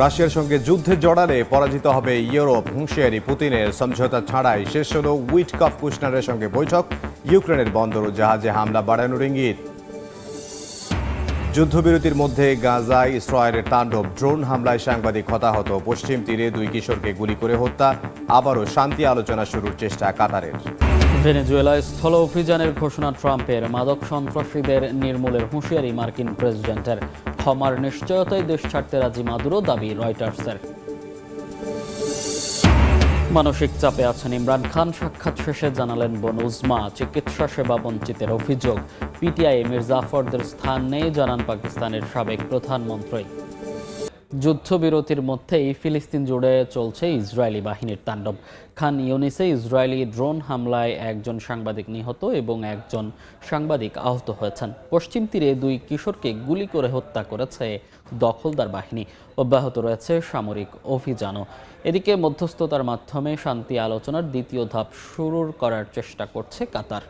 রাশিয়ার সঙ্গে যুদ্ধে জড়ালে পরাজিত হবে ইউরোপ। হুঁশিয়ারি পুতিনের সমঝোতা ছাড়াই শেষ হল উইটকফ কুশনারের সঙ্গে বৈঠক। ইউক্রেনের বন্দর ও জাহাজে হামলা বাড়ানোর ইঙ্গিত। যুদ্ধবিরতির মধ্যে গাজায় ইসরায়েলের তাণ্ডব, ড্রোন হামলায় সাংবাদিক হতাহত। পশ্চিম তীরে দুই কিশোরকে গুলি করে হত্যা। আবারও শান্তি আলোচনা শুরুর চেষ্টা কাতারের। ভেনেজুয়েলায় স্থল অভিযানের ঘোষণা ট্রাম্পের। মাদক সন্ত্রাসীদের নির্মূলের হুঁশিয়ারি মার্কিন প্রেসিডেন্টের। ক্ষমার নিশ্চয়তায় দেশ ছাড়তে রাজি মাদুরো দাবি রয়টার্সের। মানসিক চাপে আছেন ইমরান খান, সাক্ষাৎ শেষে জানালেন বোন উজমা, চিকিৎসা সেবা বঞ্চিতের অভিযোগ। পিটিআই মির্জাফরদের স্থান নেই, জানান পাকিস্তানের সাবেক প্রধানমন্ত্রী। যুদ্ধবিরতির মধ্যেই ফিলিস্তিন জুড়ে চলছে ইসরায়েলি বাহিনীর তাণ্ডব। খান ইউনিসে ইসরায়েলি ড্রোন হামলায় একজন সাংবাদিক নিহত এবং একজন সাংবাদিক আহত হয়েছেন। পশ্চিম তীরে দুই কিশোরকে গুলি করে হত্যা করেছে দখলদার বাহিনী। অব্যাহত রয়েছে সামরিক অভিযানও। এদিকে মধ্যস্থতার মাধ্যমে শান্তি আলোচনার দ্বিতীয় ধাপ শুরু করার চেষ্টা করছে কাতার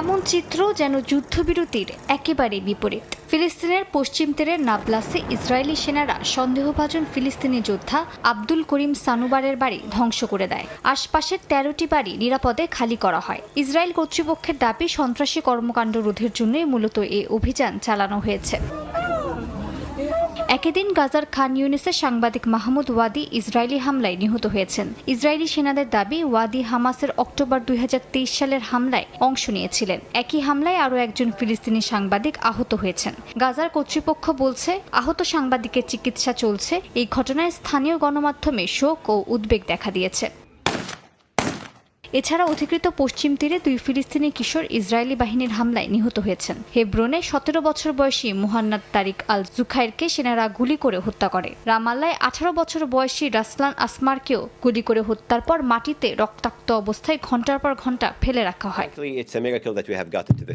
এমন চিত্র যেন যুদ্ধবিরতির একেবারে বিপরীত। ফিলিস্তিনের পশ্চিম তীরের নাবলাসে ইসরায়েলি সেনারা সন্দেহভাজন ফিলিস্তিনি যোদ্ধা আব্দুল করিম সানুবারের বাড়ি ধ্বংস করে দেয়। আশপাশের তেরোটি বাড়ি নিরাপদে খালি করা হয়। ইসরায়েল কর্তৃপক্ষের দাবি সন্ত্রাসী কর্মকাণ্ড রোধের জন্যই মূলত এই অভিযান চালানো হয়েছে। একই দিন গাজার খান ইউনিসের সাংবাদিক মাহমুদ ওয়াদি ইসরায়েলি হামলায় নিহত হয়েছেন। ইসরায়েলি সেনাদের দাবি, ওয়াদি হামাসের অক্টোবর দুই হাজার তেইশ সালের হামলায় অংশ নিয়েছিলেন। একই হামলায় আরও একজন ফিলিস্তিনি সাংবাদিক আহত হয়েছেন। গাজার কর্তৃপক্ষ বলছে, আহত সাংবাদিকের চিকিৎসা চলছে। এই ঘটনায় স্থানীয় গণমাধ্যমে শোক ও উদ্বেগ দেখা দিয়েছে। এছাড়া অধিকৃত পশ্চিম তীরে দুই ফিলিস্তিনি কিশোর ইসরায়েলি বাহিনীর হামলায় নিহত হয়েছেন। হেব্রনে সতেরো বছর বয়সী মুহান্নাদ তারিক আল জুখাইরকে সেনারা গুলি করে হত্যা করে। রামাল্লায় আঠারো বছর বয়সী রাসলান আসমারকেও গুলি করে হত্যার পর মাটিতে রক্তাক্ত অবস্থায় ঘণ্টার পর ঘণ্টা ফেলে রাখা হয়.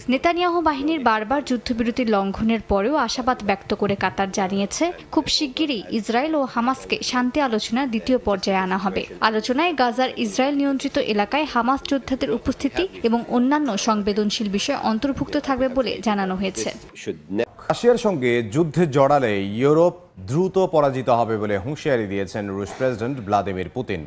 নেতানিয়াহু বাহিনীর বারবার যুদ্ধবিরতির লঙ্ঘনের পরেও আশাবাদ ব্যক্ত করে কাতার জানিয়েছে খুব শিগগিরই ইসরায়েল ও হামাসকে শান্তি আলোচনার দ্বিতীয় পর্যায়ে আনা হবে। আলোচনায় গাজার ইসরায়েল নিয়ন্ত্রিত এলাকায় হামাস যোদ্ধাদের উপস্থিতি এবং অন্যান্য সংবেদনশীল বিষয় অন্তর্ভুক্ত থাকবে বলে জানানো হয়েছে। রাশিয়ার সঙ্গে যুদ্ধে জড়ালে ইউরোপ দ্রুত পরাজিত হবে বলে হুঁশিয়ারি দিয়েছেন রুশ প্রেসিডেন্ট ভ্লাদিমির পুতিন।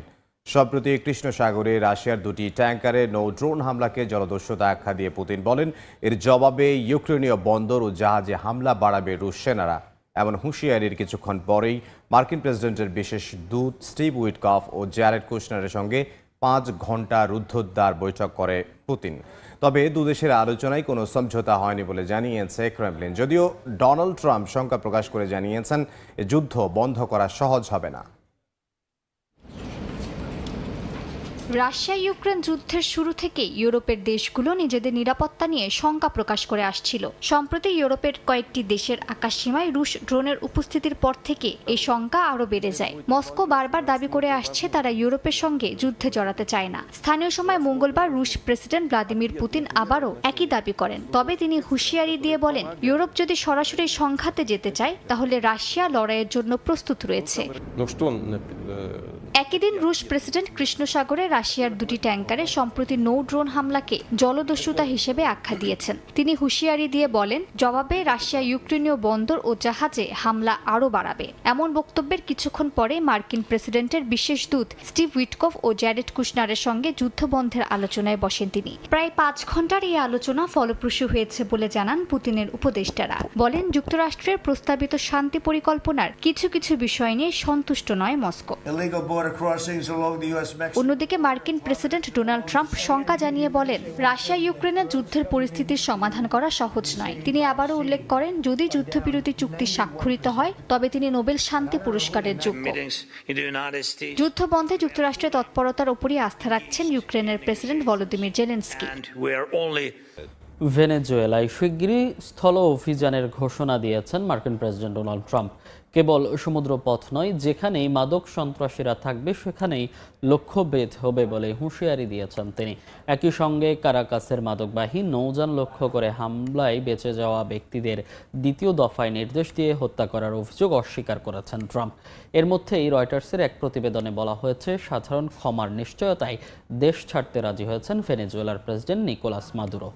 সম্প্রতি কৃষ্ণ সাগরে রাশিয়ার দুটি ট্যাঙ্কারে নৌ ড্রোন হামলাকে জলদস্যুতা আখ্যা দিয়ে পুতিন বলেন, এর জবাবে ইউক্রেনীয় বন্দর ও জাহাজে হামলা বাড়াবে রুশ সেনারা। এমন হুঁশিয়ারির কিছুক্ষণ পরেই মার্কিন প্রেসিডেন্টের বিশেষ দূত স্টিভ উইটকফ ও জ্যারেড কুশনারের সঙ্গে পাঁচ ঘণ্টা রুদ্ধদ্বার বৈঠক করে পুতিন। তবে দুদেশের আলোচনায় কোনো সমঝোতা হয়নি বলে জানিয়েছে ক্রেমলিন। যদিও ডোনাল্ড ট্রাম্প শঙ্কা প্রকাশ করে জানিয়েছেন যুদ্ধ বন্ধ করা সহজ হবে না। রাশিয়া ইউক্রেন যুদ্ধের শুরু থেকে ইউরোপের দেশগুলো নিজেদের নিরাপত্তা নিয়ে শঙ্কা প্রকাশ করে আসছিল। সম্প্রতি ইউরোপের কয়েকটি দেশের আকাশসীমায় রুশ ড্রোনের উপস্থিতির পর থেকে এই শঙ্কা আরও বেড়ে যায়। মস্কো বারবার দাবি করে আসছে তারা ইউরোপের সঙ্গে যুদ্ধে জড়াতে চায় না। স্থানীয় সময় মঙ্গলবার রুশ প্রেসিডেন্ট ভ্লাদিমির পুতিন আবারও একই দাবি করেন। তবে তিনি হুঁশিয়ারি দিয়ে বলেন, ইউরোপ যদি সরাসরি সংঘাতে যেতে চায়, তাহলে রাশিয়া লড়াইয়ের জন্য প্রস্তুত রয়েছে। একই দিন রুশ প্রেসিডেন্ট কৃষ্ণসাগরে রাশিয়ার দুটি ট্যাঙ্কারে সম্প্রতি নৌ ড্রোন হামলাকে জলদস্যুতা হিসেবে আখ্যা দিয়েছেন। তিনি হুঁশিয়ারি দিয়ে বলেন, জবাবে রাশিয়া ইউক্রেনীয় বন্দর ও জাহাজে হামলা আরও বাড়াবে। এমন বক্তব্যের কিছুক্ষণ পরে মার্কিন প্রেসিডেন্টের বিশেষ দূত স্টিভ উইটকফ ও জ্যারেড কুশনারের সঙ্গে যুদ্ধবন্ধের আলোচনায় বসেন তিনি। প্রায় পাঁচ ঘণ্টার এই আলোচনা ফলপ্রসূ হয়েছে বলে জানান পুতিনের উপদেষ্টারা। বলেন, যুক্তরাষ্ট্রের প্রস্তাবিত শান্তি পরিকল্পনার কিছু কিছু বিষয় নিয়ে সন্তুষ্ট নয় মস্কো। অন্যদিকে মার্কিন প্রেসিডেন্ট ডোনাল্ড ট্রাম্প শঙ্কা জানিয়ে বলেন রাশিয়া ইউক্রেনের যুদ্ধের পরিস্থিতির সমাধান করা সহজ নয়। তিনি আবারও উল্লেখ করেন যদি যুদ্ধবিরতি চুক্তি স্বাক্ষরিত হয় তবে তিনি নোবেল শান্তি পুরস্কারের যোগ্য। যুদ্ধ বন্ধে যুক্তরাষ্ট্রের তৎপরতার উপরই আস্থা রাখছেন ইউক্রেনের প্রেসিডেন্ট ভলোদিমির জেলেন্সকি। ভেনেজুয়েলায় শিগগিরই স্থল অভিযানের ঘোষণা দিয়েছেন মার্কিন প্রেসিডেন্ট ডোনাল্ড ট্রাম্প। কেবল সমুদ্রপথ নয়, যেখানেই মাদক সন্ত্রাসীরা থাকবে, সেখানেই লক্ষ্যভেদ হবে বলে হুঁশিয়ারি দিয়েছেন তিনি। একই সঙ্গে কারাকাসের মাদকবাহী নৌযান লক্ষ্য করে হামলায় বেঁচে যাওয়া ব্যক্তিদের দ্বিতীয় দফায় নির্দেশ দিয়ে হত্যা করার অভিযোগ অস্বীকার করেছেন ট্রাম্প। এর মধ্যেই রয়টার্সের এক প্রতিবেদনে বলা হয়েছে, সাধারণ ক্ষমার নিশ্চয়তায় দেশ ছাড়তে রাজি হয়েছেন ভেনেজুয়েলার প্রেসিডেন্ট নিকোলাস মাদুরো।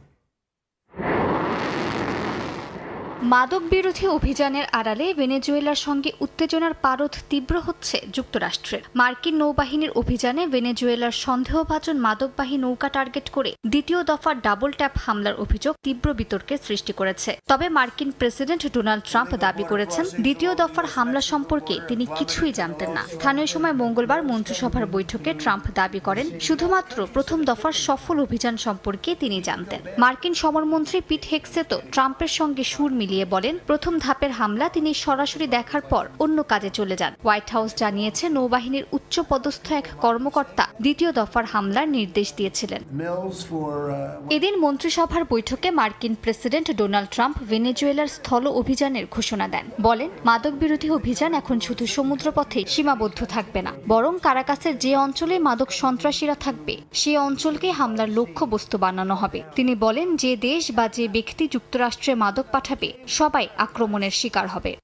মাদক বিরোধী অভিযানের আড়ালে ভেনেজুয়েলার সঙ্গে উত্তেজনার পারদ তীব্র হচ্ছে যুক্তরাষ্ট্রের। মার্কিন নৌবাহিনীর অভিযানে ভেনেজুয়েলার সন্দেহভাজন মাদকবাহী নৌকা টার্গেট করে দ্বিতীয় দফার ডাবল ট্যাপ হামলার অভিযোগ তীব্র বিতর্কের সৃষ্টি করেছে। তবে মার্কিন প্রেসিডেন্ট ডোনাল্ড ট্রাম্প দাবি করেছেন, দ্বিতীয় দফার হামলা সম্পর্কে তিনি কিছুই জানতেন না। স্থানীয় সময় মঙ্গলবার মন্ত্রিসভার বৈঠকে ট্রাম্প দাবি করেন, শুধুমাত্র প্রথম দফার সফল অভিযান সম্পর্কে তিনি জানতেন। মার্কিন সমরমন্ত্রী পিট হেক্সে তো ট্রাম্পের সঙ্গে সুর মিলিয়ে বলেন প্রথম ধাপের হামলা তিনি সরাসরি দেখার পর অন্য কাজে চলে যান। হোয়াইট হাউস জানিয়েছে নৌবাহিনীর উচ্চ পদস্থ এক কর্মকর্তা দ্বিতীয় দফার হামলার নির্দেশ দিয়েছিলেন। Uh, এদিন মন্ত্রিসভার বৈঠকে মার্কিন প্রেসিডেন্ট ডোনাল্ড ট্রাম্প ভেনেজুয়েলার স্থল অভিযানের ঘোষণা দেন। বলেন মাদক বিরোধী অভিযান এখন শুধু সমুদ্রপথে সীমাবদ্ধ থাকবে না বরং কারাকাসের যে অঞ্চলে মাদক সন্ত্রাসীরা থাকবে সে অঞ্চলকে হামলার লক্ষ্যবস্তু বানানো হবে। তিনি বলেন যে দেশ বা যে ব্যক্তি যুক্তরাষ্ট্রে মাদক পাঠাবে সবাই আক্রমণের শিকার হবে।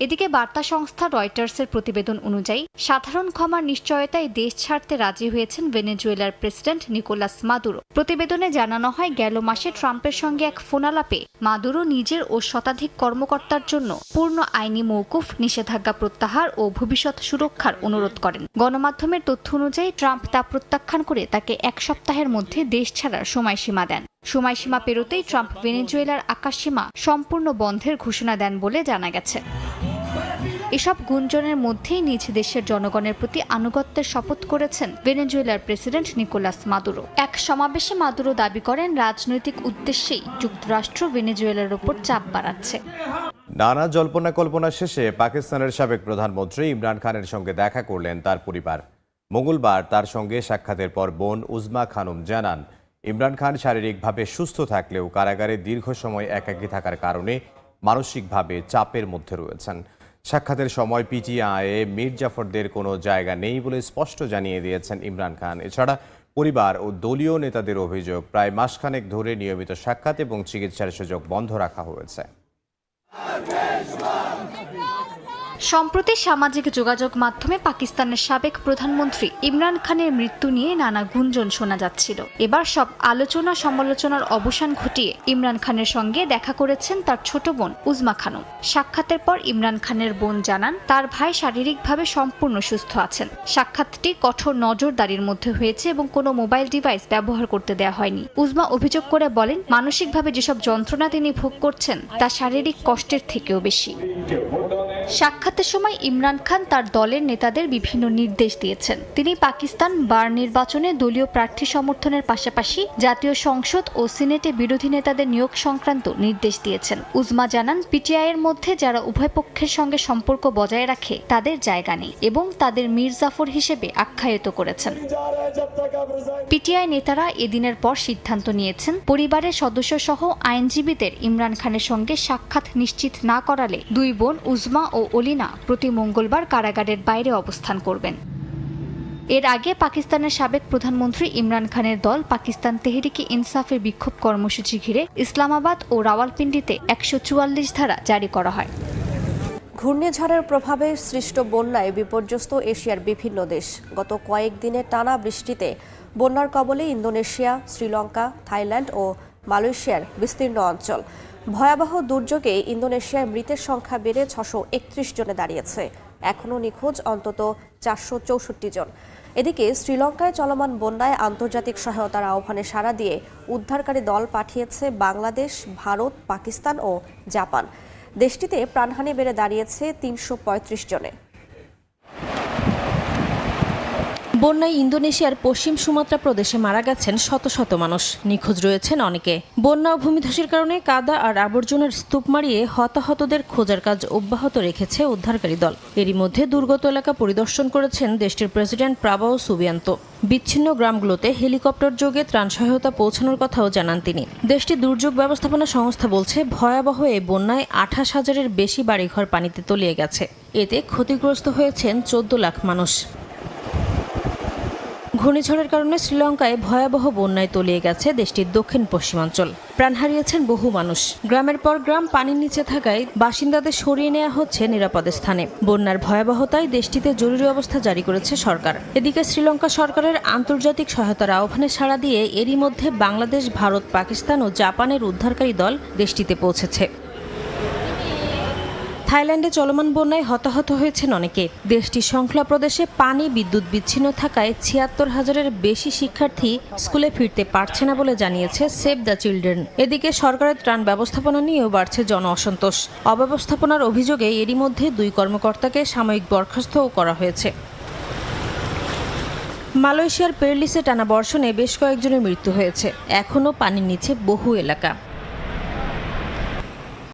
এদিকে বার্তা সংস্থা রয়টার্সের প্রতিবেদন অনুযায়ী, সাধারণ ক্ষমার নিশ্চয়তায় দেশ ছাড়তে রাজি হয়েছেন ভেনেজুয়েলার প্রেসিডেন্ট নিকোলাস মাদুরো। প্রতিবেদনে জানানো হয়, গেল মাসে ট্রাম্পের সঙ্গে এক ফোনালাপে মাদুরো নিজের ও শতাধিক কর্মকর্তার জন্য পূর্ণ আইনি মৌকুফ নিষেধাজ্ঞা প্রত্যাহার ও ভবিষ্যৎ সুরক্ষার অনুরোধ করেন। গণমাধ্যমের তথ্য অনুযায়ী, ট্রাম্প তা প্রত্যাখ্যান করে তাকে এক সপ্তাহের মধ্যে দেশ ছাড়ার সময়সীমা দেন। সময়সীমা পেরোতেই ট্রাম্প ভেনেজুয়েলার আকাশসীমা সম্পূর্ণ বন্ধের ঘোষণা দেন বলে জানা গেছে। এসব গুঞ্জনের মধ্যেই নিজ দেশের জনগণের প্রতি আনুগত্যের শপথ করেছেন ভেনেজুয়েলার প্রেসিডেন্ট নিকোলাস মাদুরো। এক সমাবেশে মাদুরো দাবি করেন, রাজনৈতিক উদ্দেশ্যেই যুক্তরাষ্ট্র ভেনেজুয়েলার ওপর চাপ বাড়াচ্ছে। নানা জল্পনা কল্পনা শেষে পাকিস্তানের সাবেক প্রধানমন্ত্রী ইমরান খানের সঙ্গে দেখা করলেন তার পরিবার। মঙ্গলবার তার সঙ্গে সাক্ষাতের পর বোন উজমা খানম জানান ইমরান খান শারীরিকভাবে সুস্থ থাকলেও কারাগারে দীর্ঘ সময় একাকী থাকার কারণে মানসিকভাবে চাপের মধ্যে রয়েছেন। সাক্ষাতের সময় পিটিআইয়ে মীর জাফরদের কোনো জায়গা নেই বলে স্পষ্ট জানিয়ে দিয়েছেন ইমরান খান। এছাড়া পরিবার ও দলীয় নেতাদের অভিযোগ প্রায় মাসখানেক ধরে নিয়মিত সাক্ষাৎ এবং চিকিৎসার সুযোগ বন্ধ রাখা হয়েছে। সম্প্রতি সামাজিক যোগাযোগ মাধ্যমে পাকিস্তানের সাবেক প্রধানমন্ত্রী ইমরান খানের মৃত্যু নিয়ে নানা গুঞ্জন শোনা যাচ্ছিল। এবার সব আলোচনা সমালোচনার অবসান ঘটিয়ে ইমরান খানের সঙ্গে দেখা করেছেন তার ছোট বোন উজমা খানম। সাক্ষাতের পর ইমরান খানের বোন জানান, তার ভাই শারীরিকভাবে সম্পূর্ণ সুস্থ আছেন। সাক্ষাৎটি কঠোর নজরদারির মধ্যে হয়েছে এবং কোনো মোবাইল ডিভাইস ব্যবহার করতে দেওয়া হয়নি। উজমা অভিযোগ করে বলেন, মানসিকভাবে যেসব যন্ত্রণা তিনি ভোগ করছেন, তা শারীরিক কষ্টের থেকেও বেশি। সাক্ষাতের সময় ইমরান খান তার দলের নেতাদের বিভিন্ন নির্দেশ দিয়েছেন। তিনি পাকিস্তান বার নির্বাচনে দলীয় প্রার্থী সমর্থনের পাশাপাশি জাতীয় সংসদ ও সিনেটে বিরোধী নেতাদের নিয়োগ সংক্রান্ত নির্দেশ দিয়েছেন। উজমা জানান পিটিআই এর মধ্যে যারা উভয় পক্ষের সঙ্গে সম্পর্ক বজায় রাখে, তাদের জায়গা নেই এবং তাদের মীর জাফর হিসেবে আখ্যায়িত করেছেন। পিটিআই নেতারা এদিনের পর সিদ্ধান্ত নিয়েছেন, পরিবারের সদস্য সহ আইনজীবীদের ইমরান খানের সঙ্গে সাক্ষাৎ নিশ্চিত না করালে দুই বোন উজমা ও অলিনা প্রতি মঙ্গলবার কারাগারের বাইরে অবস্থান করবেন। এর আগে পাকিস্তানের সাবেক প্রধানমন্ত্রী ইমরান খানের দল পাকিস্তান তেহরিকি ইনসাফের বিক্ষোভ কর্মসূচি ঘিরে ইসলামাবাদ ও রাওয়ালপিন্ডিতে একশো চুয়াল্লিশ ধারা জারি করা হয়। ঘূর্ণিঝড়ের প্রভাবে সৃষ্ট বন্যায় বিপর্যস্ত এশিয়ার বিভিন্ন দেশ। গত কয়েকদিনের টানা বৃষ্টিতে বন্যার কবলে ইন্দোনেশিয়া, শ্রীলঙ্কা, থাইল্যান্ড ও মালয়েশিয়ার বিস্তীর্ণ অঞ্চল। ভয়াবহ দুর্যোগে ইন্দোনেশিয়ায় মৃতের সংখ্যা বেড়ে ছশো একত্রিশ জনে দাঁড়িয়েছে। এখনও নিখোঁজ অন্তত চারশো চৌষট্টি জন। এদিকে শ্রীলঙ্কায় চলমান বন্যায় আন্তর্জাতিক সহায়তার আহ্বানে সাড়া দিয়ে উদ্ধারকারী দল পাঠিয়েছে বাংলাদেশ, ভারত, পাকিস্তান ও জাপান। দেশটিতে প্রাণহানি বেড়ে দাঁড়িয়েছে তিনশো পঁয়ত্রিশ জনে। বন্যায় ইন্দোনেশিয়ার পশ্চিম সুমাত্রা প্রদেশে মারা গেছেন শত শত মানুষ। নিখোঁজ রয়েছেন অনেকে। বন্যা ও ভূমিধসের কারণে কাদা আর আবর্জনার স্তূপ মারিয়ে হতাহতদের খোঁজার কাজ অব্যাহত রেখেছে উদ্ধারকারী দল। এরই মধ্যে দুর্গত এলাকা পরিদর্শন করেছেন দেশটির প্রেসিডেন্ট প্রাবাও সুবিয়ান্ত। বিচ্ছিন্ন গ্রামগুলোতে হেলিকপ্টার যোগে ত্রাণ সহায়তা পৌঁছানোর কথাও জানান তিনি। দেশটির দুর্যোগ ব্যবস্থাপনা সংস্থা বলছে, ভয়াবহ এই বন্যায় আঠাশ হাজারের বেশি বাড়িঘর পানিতে তলিয়ে গেছে। এতে ক্ষতিগ্রস্ত হয়েছেন চোদ্দ লাখ মানুষ। ঘূর্ণিঝড়ের কারণে শ্রীলঙ্কায় ভয়াবহ বন্যায় তলিয়ে গেছে দেশটির দক্ষিণ পশ্চিমাঞ্চল। প্রাণ হারিয়েছেন বহু মানুষ। গ্রামের পর গ্রাম পানির নিচে থাকায় বাসিন্দাদের সরিয়ে নেওয়া হচ্ছে নিরাপদ স্থানে। বন্যার ভয়াবহতায় দেশটিতে জরুরি অবস্থা জারি করেছে সরকার। এদিকে শ্রীলঙ্কা সরকারের আন্তর্জাতিক সহায়তার আহ্বানে সাড়া দিয়ে এরই মধ্যে বাংলাদেশ, ভারত, পাকিস্তান ও জাপানের উদ্ধারকারী দল দেশটিতে পৌঁছেছে। থাইল্যান্ডে চলমান বন্যায় হতাহত হয়েছেন অনেকে। দেশটির শৃঙ্খলা প্রদেশে পানি, বিদ্যুৎ বিচ্ছিন্ন থাকায় ছিয়াত্তর হাজারের বেশি শিক্ষার্থী স্কুলে ফিরতে পারছে না বলে জানিয়েছে সেভ দ্য চিলড্রেন। এদিকে সরকারের ত্রাণ ব্যবস্থাপনা নিয়েও বাড়ছে জন অসন্তোষ। অব্যবস্থাপনার অভিযোগে এরই মধ্যে দুই কর্মকর্তাকে সাময়িক বরখাস্তও করা হয়েছে। মালয়েশিয়ার পেরলিসে টানা বর্ষণে বেশ কয়েকজনের মৃত্যু হয়েছে। এখনও পানির নিচে বহু এলাকা।